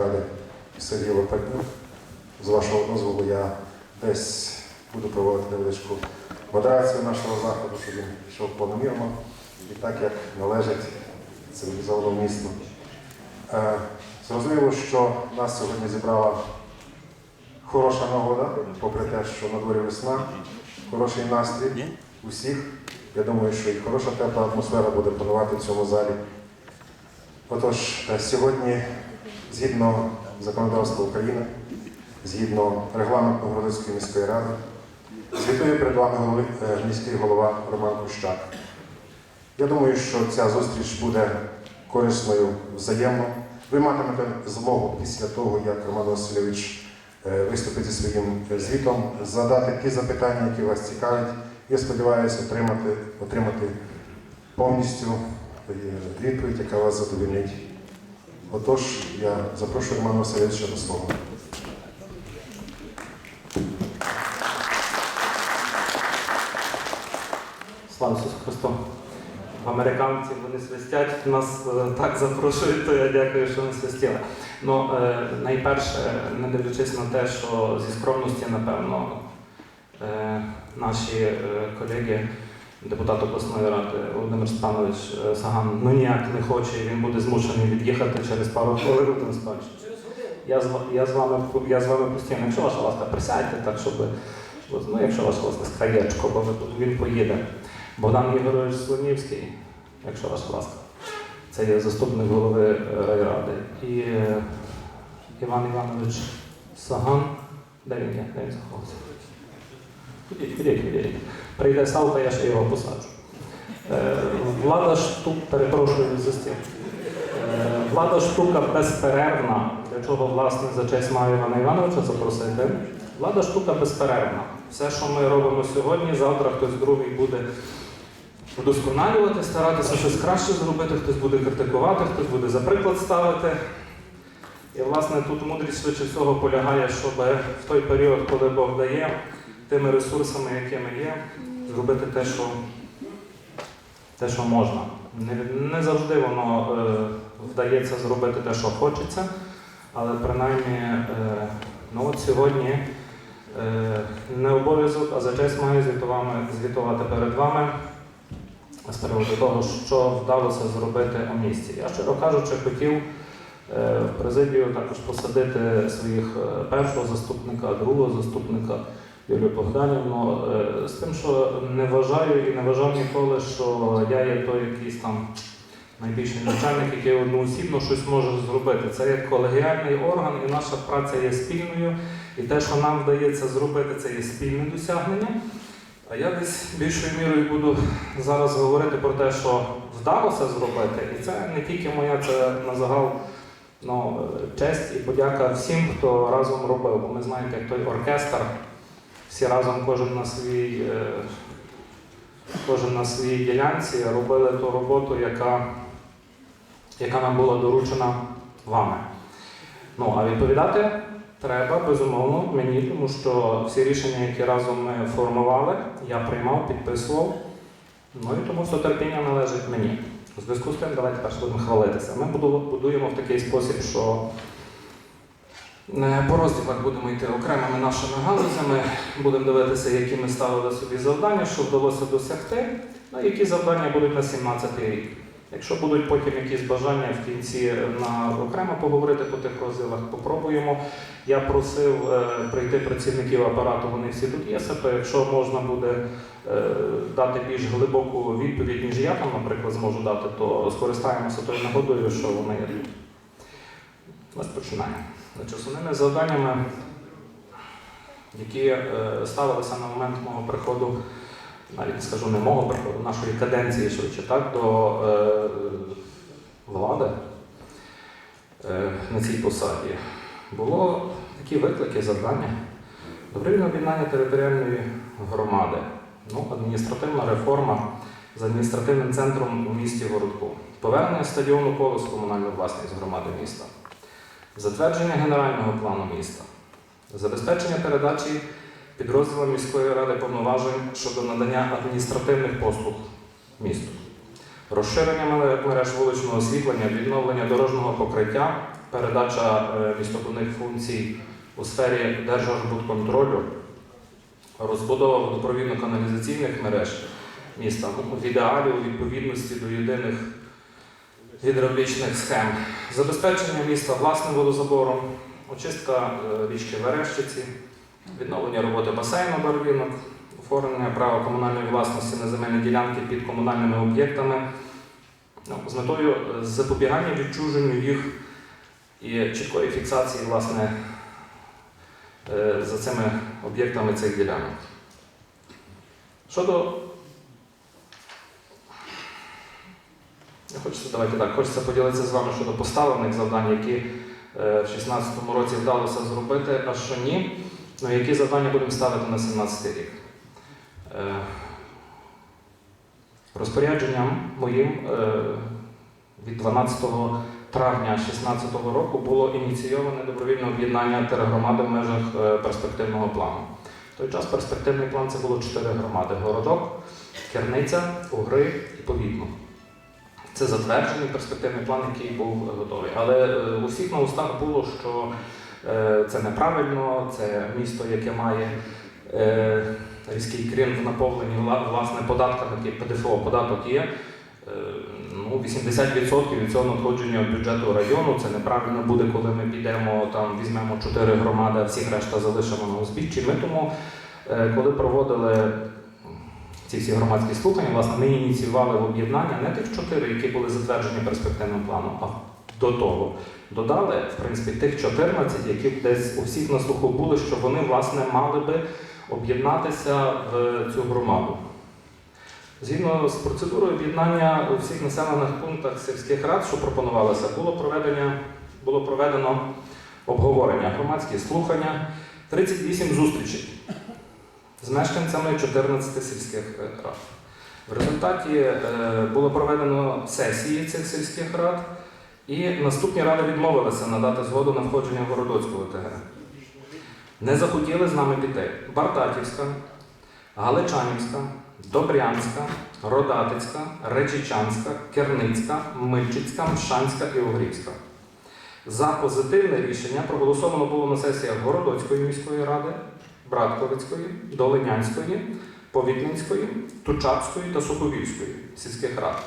Ради Сергій Лопатнюк. З вашого дозволу я десь буду проводити невеличку модерацію нашого заходу, щоб він йшов планомірно і так, як належить цивілізованому місту. Е, Зрозуміло, що нас сьогодні зібрала хороша нагода, попри те, що на дворі весна, хороший настрій усіх. Я думаю, що і хороша тепла атмосфера буде панувати в цьому залі. Отож, е, сьогодні, згідно законодавства України, згідно регламенту Городицької міської ради, звітує перед вами е, міський голова Роман Кущак. Я думаю, що ця зустріч буде корисною взаємно. Ви матимете змогу після того, як Роман Васильович е, виступить зі своїм звітом, задати ті запитання, які вас цікавлять. Я сподіваюся отримати, отримати повністю е, відповідь, яка вас задовольнить. Отож, я запрошую Романа Васильовича до слова. Слава Ісусу Христу! Американці вони свистять, нас е, так запрошують, то я дякую, що не свистіли. Ну, е, найперше, не дивлячись на те, що зі скромності, напевно, е, наші колеги, депутат обласної ради Володимир Степанович е, Саган, ну ніяк не хоче, і він буде змушений від'їхати через пару хвилин. Я з, я, з вами, я з вами постійно, якщо ваша ласка, присядьте, так, щоб, ну, якщо ваша ласка, з краєчко, бо він поїде. Богдан Ігорович Слонівський, якщо ваша ласка, це є заступник голови е, райради. І е, Іван Іванович Саган. Де він є? Де він заховався? Ходіть, ходіть, ходіть. Прийде Савка, я ще його посаджу. Е, Влада штук, перепрошую за стіл. Е, Влада штука безперервна, для чого, власне, за честь маю Івана Івановича запросити. Влада штука безперервна. Все, що ми робимо сьогодні, завтра хтось другий буде вдосконалювати, старатися щось краще зробити, хтось буде критикувати, хтось буде за приклад ставити. І, власне, тут мудрість швидше всього полягає, щоб в той період, коли Бог дає, тими ресурсами, якими є, зробити те, що, те, що можна. Не, не завжди воно е, вдається зробити те, що хочеться, але принаймні, е, ну от сьогодні е, не обов'язок, а за честь маю звітувати перед вами з приводу того, що вдалося зробити у місті. Я, щиро кажучи, хотів е, в президію також посадити своїх е, першого заступника, другого заступника Юлію Богданівну, е, з тим, що не вважаю і не вважав ніколи, що я є той якийсь там найбільший начальник, який одноосібно щось може зробити. Це є колегіальний орган, і наша праця є спільною. І те, що нам вдається зробити, це є спільне досягнення. А я десь більшою мірою буду зараз говорити про те, що вдалося зробити. І це не тільки моя, це на загал ну, честь і подяка всім, хто разом робив. Бо ми знаєте, як той оркестр, всі разом кожен на своїй, е, кожен на своїй ділянці робили ту роботу, яка, яка нам була доручена вами. Ну, а відповідати треба, безумовно, мені, тому що всі рішення, які разом ми формували, я приймав, підписував. Ну і тому все терпіння належить мені. У зв'язку з тим, давайте перше будемо хвалитися. Ми будуємо в такий спосіб, що по розділах будемо йти окремими нашими галузями, будемо дивитися, які ми ставили собі завдання, що вдалося досягти, ну які завдання будуть на 17 рік. Якщо будуть потім якісь бажання в кінці на окремо поговорити по тих розділах, попробуємо. Я просив е, прийти працівників апарату, вони всі тут є СП. Якщо можна буде е, дати більш глибоку відповідь, ніж я там, наприклад, зможу дати, то скористаємося тою нагодою, що вони є тут. Ось починаємо. Значить, основними завданнями, які е, ставилися на момент мого приходу, навіть скажу не мого приходу, нашої каденції швидше, так, до е, влади е, на цій посаді, було такі виклики, завдання. Добровільне об'єднання територіальної громади, ну, адміністративна реформа з адміністративним центром у місті Городку, повернення стадіону колос в комунальну власність громади міста, затвердження генерального плану міста, забезпечення передачі підрозділам міської ради повноважень щодо надання адміністративних послуг місту, розширення мереж вуличного освітлення, відновлення дорожнього покриття передача е, містобудівних функцій у сфері держарбудконтролю, розбудова водопровідно-каналізаційних мереж міста ну, в ідеалі у відповідності до єдиних гідравлічних схем, забезпечення міста власним водозабором, очистка е, річки Верещиці, відновлення роботи басейну барвінок, оформлення права комунальної власності на земельні ділянки під комунальними об'єктами ну, з метою е, запобігання відчуженню їх і чіткої фіксації власне, е, за цими об'єктами цих ділянок. Щодо Хочеться, давайте так, хочеться поділитися з вами щодо поставлених завдань, які е, в 2016 році вдалося зробити, а що ні. Ну, які завдання будемо ставити на 2017 рік. Е, Розпорядженням моїм е, від 12 травня 2016 року було ініційоване добровільне об'єднання тергромади в межах е, перспективного плану. В той час перспективний план це було чотири громади: Городок, Керниця, Угри і Повітно. Це затверджений перспективний план, який був е, готовий. Але е, у всіх на устах було, що е, це неправильно, це місто, яке має різкий крім в наповненні власне податками, ПДФО податок є. Ну, 80% від цього надходження бюджету району це неправильно буде, коли ми підемо там, візьмемо чотири громади, а всіх решта залишимо на узбіччі. Ми тому, коли проводили ці всі громадські слухання, власне, ми ініціювали об'єднання не тих чотири, які були затверджені перспективним планом, а до того додали, в принципі, тих 14, які десь у всіх на слуху були, що вони власне мали би об'єднатися в цю громаду. Згідно з процедурою об'єднання у всіх населених пунктах сільських рад, що пропонувалося, було проведення, було проведено обговорення, громадські слухання, 38 зустрічей з мешканцями 14 сільських е, рад. В результаті е, було проведено сесії цих сільських рад, і наступні ради відмовилися надати згоду на входження в Городоцьку ОТГ. Не захотіли з нами піти Бартатівська, Галичанівська, Добрянська, Родатицька, Речичанська, Керницька, Мильчицька, Мшанська і Угрівська. За позитивне рішення проголосовано було на сесіях Городоцької міської ради, Братковицької, Долинянської, Повітненської, Тучапської та Суховільської сільських рад.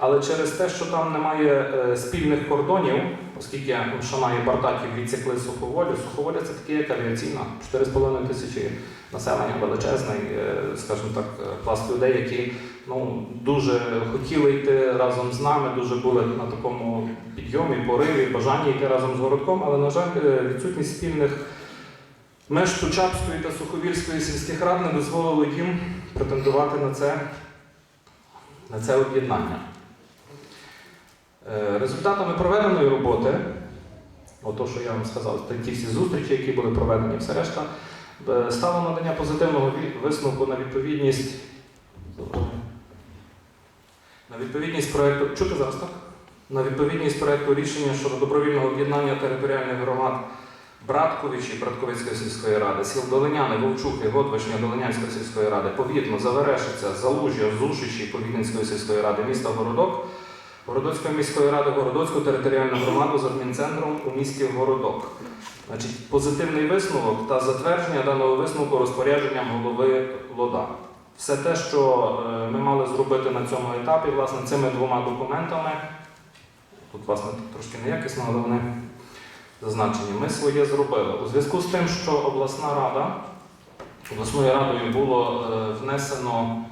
Але через те, що там немає е, спільних кордонів, оскільки Шана і Бартаків відсікли Суховолю, Суховоля це таке як авіаційна, 4,5 тисячі населення, величезний, е, скажімо так, е, пласт людей, які ну, дуже хотіли йти разом з нами, дуже були на такому підйомі, пориві, бажанні йти разом з городком, але, на жаль, е, відсутність спільних меж Тучапської та Суховільської сільських рад не дозволило їм претендувати на це, на це об'єднання. Е, Результатами проведеної роботи, ото, що я вам сказав, ті всі зустрічі, які були проведені, все решта, е, стало надання позитивного висновку на відповідність на відповідність проекту. Чути зараз так? На відповідність проекту рішення щодо добровільного об'єднання територіальних громад Братковичі Братковицької сільської ради, сіл Долиняни, Вовчухи, Годвишня, Долинянської сільської ради, Повітно, Заверешиця, Залужжя, Зушичі Повітницької сільської ради, міста Городок, Городоцької міської ради, Городоцьку територіальну громаду з адмінцентром у місті Городок. Значить, позитивний висновок та затвердження даного висновку розпорядженням голови ЛОДА. Все те, що е, ми мали зробити на цьому етапі, власне, цими двома документами, тут, власне, трошки неякісно, але вони зазначені, ми своє зробили. У зв'язку з тим, що обласна рада, обласною радою було е, внесено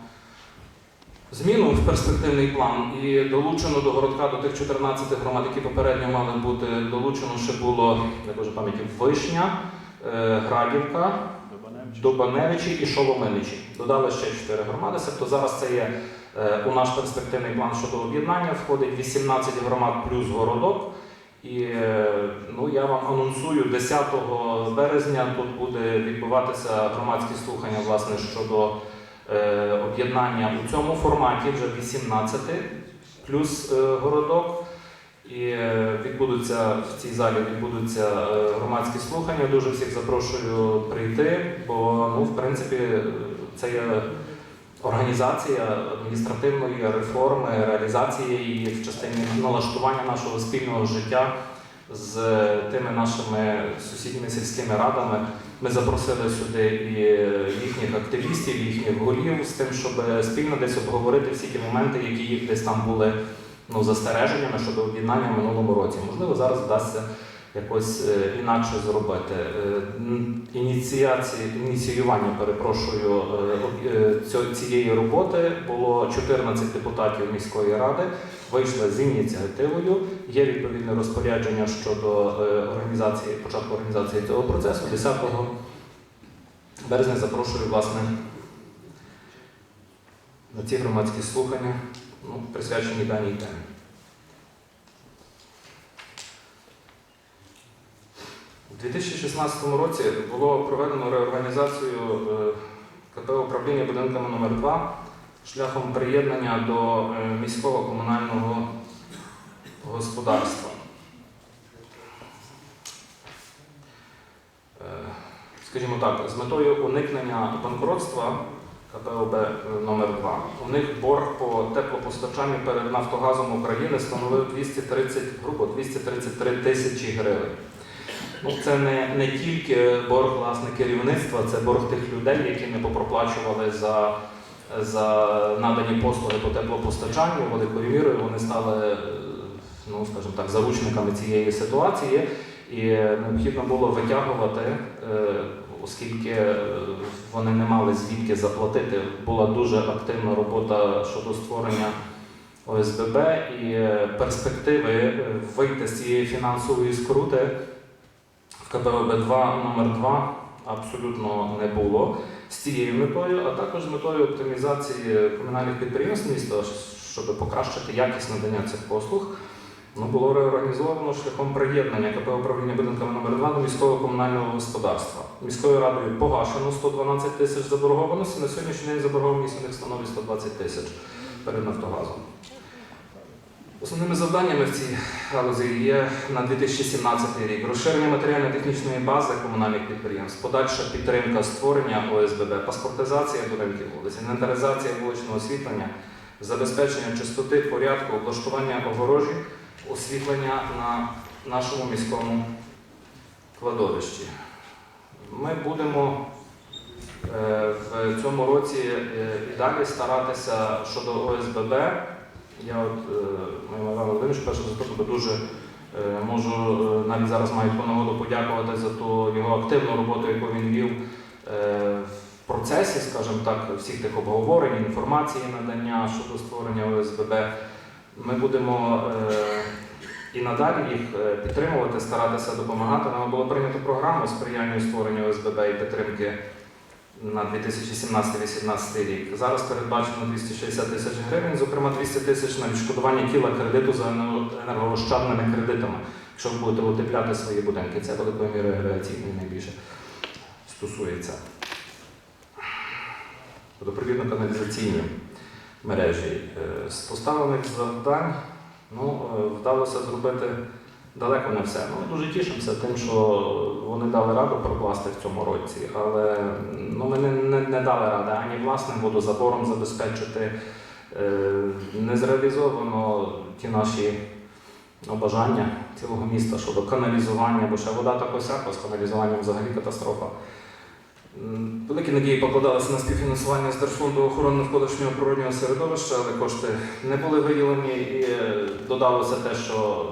зміну в перспективний план і долучено до городка до тих 14 громад, які попередньо мали бути, долучено ще було, я боже пам'яті, Вишня, е, Градівка, Добаневичі і Шоломиничі. Додали ще 4 громади. Тобто зараз це є е, у наш перспективний план щодо об'єднання. Входить 18 громад плюс городок. І е, ну, я вам анонсую, 10 березня тут буде відбуватися громадські слухання власне, щодо е, об'єднання у цьому форматі вже 18 плюс е, городок. І е, відбудуться в цій залі відбудуться е, громадські слухання. Дуже всіх запрошую прийти, бо ну, в принципі це є організація адміністративної реформи, реалізації її в частині налаштування нашого спільного життя з тими нашими сусідніми сільськими радами. Ми запросили сюди і їхніх активістів, їхніх голів з тим, щоб спільно десь обговорити всі ті моменти, які їх десь там були ну, застереженнями щодо об'єднання в минулому році. Можливо, зараз вдасться якось е, інакше зробити. Е, Ініціації, ініціювання, перепрошую, е, цієї роботи було 14 депутатів міської ради, вийшли з ініціативою. Є відповідне розпорядження щодо організації, початку організації цього процесу. 10 березня запрошую власне на ці громадські слухання, ну, присвячені даній темі. У 2016 році було проведено реорганізацію е, КП управління будинками номер 2 шляхом приєднання до е, міського комунального господарства. Е, Скажімо так, з метою уникнення банкротства КПОБ номер 2 у них борг по теплопостачанню перед Нафтогазом України становив 230, грубо 233 тисячі гривень. Це не, не тільки борг власне керівництва, це борг тих людей, які не попроплачували за, за надані послуги по теплопостачанню. Великою мірою вони стали, ну скажімо так, заручниками цієї ситуації, і необхідно було витягувати, е, оскільки вони не мали звідки заплатити. Була дуже активна робота щодо створення. ОСББ і е, перспективи е, вийти з цієї фінансової скрути в КПВБ 2 номер 2 абсолютно не було з цією метою, а також з метою оптимізації комунальних підприємств міста, щоб покращити якість надання цих послуг. Ну, було реорганізовано шляхом приєднання КП управління будинками номер 2 до міського комунального господарства. Міською радою погашено 112 тисяч заборгованості. На сьогоднішній день заборгованість у них становить 120 тисяч перед Нафтогазом. Основними завданнями в цій галузі є на 2017 рік розширення матеріально-технічної бази комунальних підприємств, подальша підтримка створення ОСББ, паспортизація будинків вулиць, інвентаризація вуличного освітлення, забезпечення чистоти, порядку, облаштування огорожі, освітлення на нашому міському кладовищі. Ми будемо е, в цьому році е, і далі старатися щодо ОСББ. Я от е, моєму Івану Володимировичу перше за те, тебе дуже е, можу е, навіть зараз маю таку нагоду подякувати за ту його активну роботу, яку він вів в процесі, скажімо так, всіх тих обговорень, інформації надання щодо створення ОСББ. Ми будемо і надалі їх підтримувати, старатися допомагати. Нам було прийнято програму сприяння створенню ОСББ і підтримки на 2017-2018 рік. Зараз передбачено 260 тисяч гривень, зокрема 200 тисяч на відшкодування тіла кредиту за енергоощадними кредитами, якщо ви будете утепляти свої будинки. Це великою мірою авіаційної найбільше стосується. Водопровідно-каналізаційні мережі. Е, З поставлених завдань ну, е, вдалося зробити далеко не все. Ну, Ми дуже тішимося тим, що вони дали раду прокласти в цьому році, але ну, ми не, не, не дали ради ані власним водозабором забезпечити. Е, Не зреалізовано ті наші бажання цілого міста щодо каналізування, бо ще вода так осяка, з каналізуванням взагалі катастрофа. Великі надії покладалися на співфінансування з Держфонду охорони навколишнього природнього середовища, але кошти не були виділені і е, додалося те, що,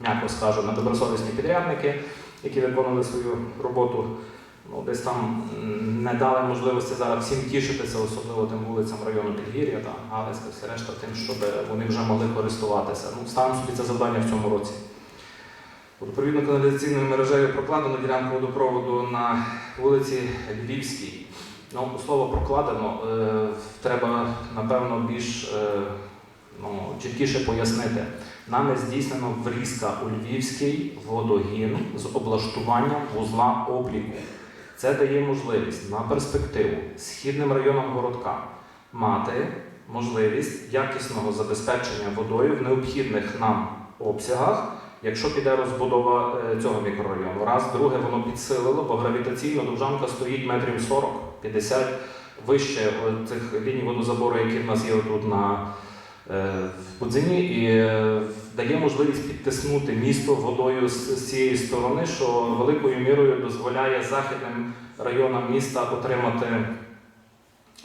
м'яко скажу, недобросовісні підрядники, які виконували свою роботу, ну, десь там не дали можливості зараз всім тішитися, особливо тим вулицям району Підгір'я Галицька, все решта, тим, щоб вони вже могли користуватися. Ну, ставимо собі це завдання в цьому році. Водопровідно-каналізаційною мережею прокладено ділянку водопроводу на вулиці Львівській. Ну, слово прокладено е, треба, напевно, більш е, ну, чіткіше пояснити. Нами здійснено врізка у Львівський водогін з облаштуванням вузла обліку. Це дає можливість на перспективу східним районам городка мати можливість якісного забезпечення водою в необхідних нам обсягах, якщо піде розбудова е, цього мікрорайону. Раз, друге, воно підсилило, бо гравітаційно довжанка стоїть метрів 40-50 вище е, цих ліній водозабору, які в нас є тут на в Будзині і е, дає можливість підтиснути місто водою з, цієї сторони, що великою мірою дозволяє західним районам міста отримати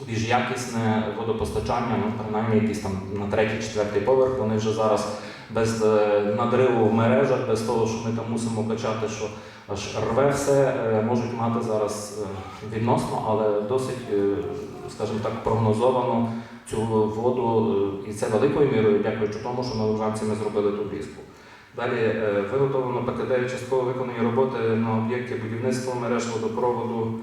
більш якісне водопостачання, ну принаймні якийсь там на третій, четвертий поверх. Вони вже зараз без е, надриву в мережах, без того, що ми там мусимо качати, що аж рве все, е, можуть мати зараз е, відносно, але досить, е, скажімо так, прогнозовано цю воду, е, і це великою мірою, дякуючи тому, що на ми зробили ту різку. Далі е, виготовлено ПКД частково виконані роботи на об'єкті будівництва мереж водопроводу.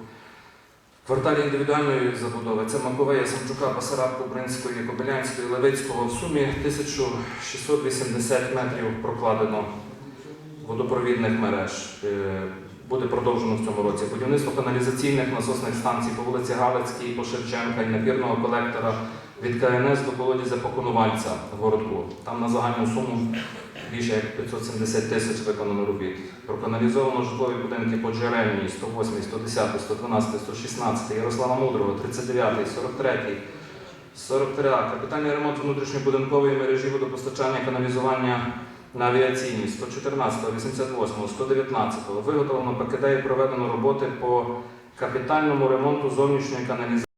Кварталі індивідуальної забудови це Маковея, Самчука, Басараб, Кубринської, Кобилянської, Левицького. В сумі 1680 метрів прокладено водопровідних мереж. Буде продовжено в цьому році. Будівництво каналізаційних насосних станцій по вулиці Галицькій, по Шевченка і напірного колектора від КНС до колодязя по Конувальця в городку. Там на загальну суму більше як 570 тисяч виконано робіт. Проканалізовано житлові будинки по Джерельній, 108, 110, 112, 116, Ярослава Мудрого, 39, 43, 43, капітальний ремонт внутрішньобудинкової мережі водопостачання каналізування на авіаційній, 114, 88, 119, виготовлено ПКД і проведено роботи по капітальному ремонту зовнішньої каналізації.